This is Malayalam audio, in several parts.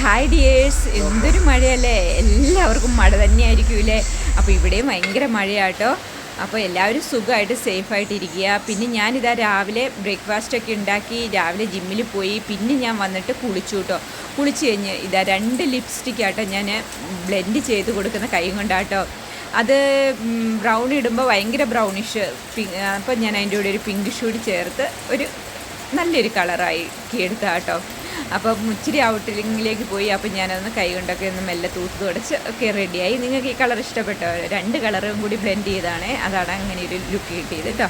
ഹായ് ഡിയേഴ്സ് എന്തൊരു മഴയല്ലേ? എല്ലാവർക്കും മഴ തന്നെയായിരിക്കൂലേ അപ്പോൾ ഇവിടെയും ഭയങ്കര മഴയാട്ടോ. അപ്പോൾ എല്ലാവരും സുഖമായിട്ട് സേഫായിട്ട് ഇരിക്കുക പിന്നെ ഞാനിതാ രാവിലെ ബ്രേക്ക്ഫാസ്റ്റൊക്കെ ഉണ്ടാക്കി രാവിലെ ജിമ്മിൽ പോയി. പിന്നെ ഞാൻ വന്നിട്ട് കുളിച്ചു കേട്ടോ. കുളിച്ച് കഴിഞ്ഞ് ഇതാ രണ്ട് ലിപ്സ്റ്റിക് ആട്ടോ ഞാൻ ബ്ലെൻഡ് ചെയ്ത് കൊടുക്കുന്ന കൈ കൊണ്ടാട്ടോ. അത് ബ്രൗൺ ഇടുമ്പോൾ ഭയങ്കര ബ്രൗണിഷ് അപ്പോൾ ഞാൻ അതിന്റെ കൂടെ ഒരു പിങ്ക് ഷൂഡ് ചേർത്ത് ഒരു നല്ലൊരു കളറായി എടുത്ത കേട്ടോ അപ്പം ഇച്ചിരി ഔട്ടിലിങ്ങിലേക്ക് പോയി. അപ്പം ഞാനതൊന്ന് കൈ കൊണ്ടൊക്കെ ഒന്ന് മെല്ലെ തൂത്ത് തുടച്ച് ഒക്കെ റെഡിയായി നിങ്ങൾക്ക് ഈ കളർ ഇഷ്ടപ്പെട്ടോ? രണ്ട് കളറും കൂടി ബ്ലെൻഡ് ചെയ്താണ് അതാണ് അങ്ങനെ ഒരു ലുക്ക് കിട്ടിയത് കേട്ടോ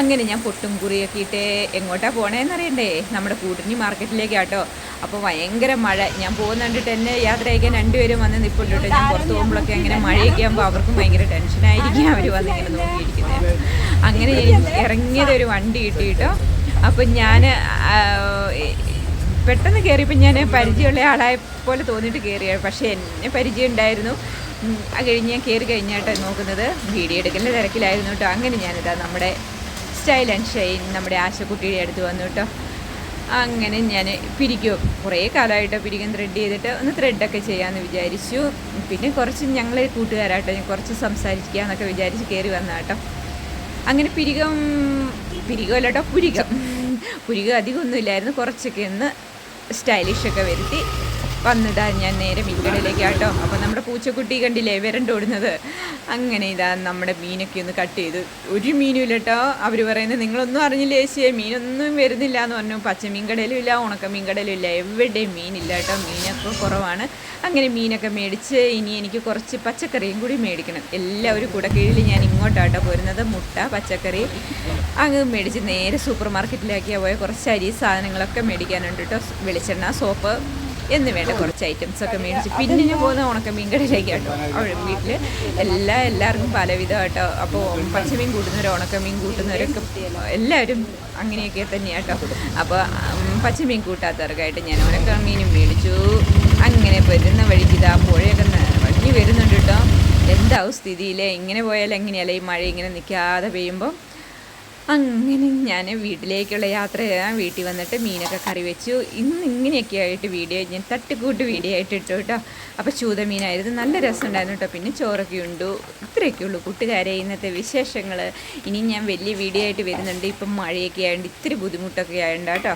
അങ്ങനെ ഞാൻ പൊട്ടും കുറിയൊക്കെ ഇട്ട് എങ്ങോട്ടാണ് പോണേന്നറിയണ്ടേ? നമ്മുടെ കൂട്ടിനി മാർക്കറ്റിലേക്കാട്ടോ. അപ്പോൾ ഭയങ്കര മഴ. ഞാൻ പോകുന്ന കണ്ടിട്ട് എന്നെ യാത്ര അയക്കാൻ രണ്ടുപേരും വന്ന് നിൽപ്പുണ്ട് കേട്ടോ ഞാൻ പുറത്ത് പോകുമ്പോഴൊക്കെ അങ്ങനെ മഴയൊക്കെ ആകുമ്പോൾ അവർക്കും ഭയങ്കര ടെൻഷനായിരിക്കും അവർ വന്ന് ഇങ്ങനെ നോക്കിയിരിക്കുന്നത് അങ്ങനെ ഇറങ്ങിയത് ഒരു വണ്ടി കിട്ടിയിട്ടോ അപ്പം ഞാൻ പെട്ടെന്ന് കയറിയപ്പോൾ ഞാൻ പരിചയമുള്ള ആളായ പോലെ തോന്നിയിട്ട് കയറിയാണ് പക്ഷേ എന്നെ പരിചയം ഉണ്ടായിരുന്നു അത് കഴിഞ്ഞ് ഞാൻ കയറി കഴിഞ്ഞാട്ട് നോക്കുന്നത്. വീഡിയോ എടുക്കലിന്റെ തിരക്കിലായിരുന്നു കേട്ടോ. അങ്ങനെ ഞാനിതാ നമ്മുടെ സ്റ്റൈൽ ആൻഡ് ഷൈൻ നമ്മുടെ ആശക്കുട്ടിയുടെ അടുത്ത് വന്നു കേട്ടോ. അങ്ങനെ ഞാൻ പിരിക്കും. കുറേ കാലമായിട്ട് പിരിക്കും ത്രെഡ് ചെയ്തിട്ട് ഒന്ന് ത്രെഡൊക്കെ ചെയ്യാമെന്ന് വിചാരിച്ചു. പിന്നെ കുറച്ച് ഞങ്ങൾ കൂട്ടുകാരാട്ടോ ഞാൻ കുറച്ച് സംസാരിക്കാമെന്നൊക്കെ വിചാരിച്ച് കയറി വന്ന കേട്ടോ. അങ്ങനെ പിരികം പിരികമല്ല കേട്ടോ പുരികം. പുരികം അധികമൊന്നുമില്ലായിരുന്നു കുറച്ചൊക്കെ ഒന്ന് സ്റ്റൈലിഷൊക്കെ വരുത്തി. വന്നിടാ ഞാൻ നേരെ മീൻകടയിലേക്ക് കേട്ടോ. അപ്പോൾ നമ്മുടെ പൂച്ചക്കുട്ടി കണ്ടില്ലേ വിരണ്ടോടുന്നത് അങ്ങനെ ഇതാ നമ്മുടെ മീനൊക്കെ ഒന്ന് കട്ട് ചെയ്തു. ഒരു മീനും ഇല്ല കേട്ടോ അവർ പറയുന്നത് നിങ്ങളൊന്നും അറിഞ്ഞില്ല ചേച്ചിയെ മീനൊന്നും വരുന്നില്ല എന്ന് പറഞ്ഞു. പച്ചമീൻ കടയിലും ഇല്ല ഉണക്കമീൻ കടയിലും ഇല്ല. എവിടെയും മീനില്ല കേട്ടോ മീനൊക്കെ കുറവാണ്. അങ്ങനെ മീനൊക്കെ മേടിച്ച് ഇനി എനിക്ക് കുറച്ച് പച്ചക്കറിയും കൂടി മേടിക്കണം. എല്ലാവരും കൂടെ കീഴിൽ ഞാൻ ഇങ്ങോട്ടാട്ടോ പോരുന്നത്. മുട്ട പച്ചക്കറി. അങ്ങ് മേടിച്ച് നേരെ സൂപ്പർ മാർക്കറ്റിലാക്കിയാൽ പോയ. കുറച്ച് അരി സാധനങ്ങളൊക്കെ മേടിക്കാനുണ്ട് കേട്ടോ വെളിച്ചെണ്ണ സോപ്പ് എന്ന് വേണ്ട കുറച്ച് ഐറ്റംസ് ഒക്കെ മേടിച്ച് പിന്നിന് പോകുന്ന ഉണക്കമീൻ കടയിലേക്ക് കേട്ടോ അവിടെ വീട്ടിൽ എല്ലാ എല്ലാവർക്കും പലവിധം കേട്ടോ അപ്പോൾ പച്ചമീൻ കൂട്ടുന്നവർ ഉണക്കമീൻ കൂട്ടുന്നവരൊക്കെ എല്ലാവരും അങ്ങനെയൊക്കെ തന്നെയാട്ടോ. അപ്പോൾ പച്ചമീൻ കൂട്ടാത്തവർക്കായിട്ട് ഞാൻ ഉണക്കമീനും മേടിച്ചു. അങ്ങനെ വരുന്ന വഴിക്ക് ഇതാ പുഴയൊക്കെ വഴി വരുന്നുണ്ട് കേട്ടോ. എന്താവും സ്ഥിതിയിലെ? ഇങ്ങനെ പോയാൽ എങ്ങനെയല്ല ഈ മഴ ഇങ്ങനെ നിൽക്കാതെ പെയ്യുമ്പോൾ അങ്ങനെ ഞാൻ വീട്ടിലേക്കുള്ള യാത്ര വീട്ടിൽ വന്നിട്ട് മീനൊക്കെ കറി വെച്ചു. ഇന്ന് ഇങ്ങനെയൊക്കെ ആയിട്ട് വീഡിയോ ഞാൻ തട്ടിക്കൂട്ട് വീഡിയോ ആയിട്ട് ഇട്ടു കേട്ടോ. അപ്പോൾ ചൂത മീനായിരുന്നു നല്ല രസമുണ്ടായിരുന്നു കേട്ടോ. പിന്നെ ചോറൊക്കെ ഉണ്ടു. ഇത്രയൊക്കെ ഉള്ളൂ. കൂട്ടുകാരെ ഇന്നത്തെ വിശേഷങ്ങൾ ഇനി ഞാൻ വലിയ വീഡിയോ ആയിട്ട് വരുന്നുണ്ട്. ഇപ്പം മഴയൊക്കെ ആയതുകൊണ്ട് ഇത്തിരി ബുദ്ധിമുട്ടൊക്കെ ആയതുകൊണ്ട് കേട്ടോ.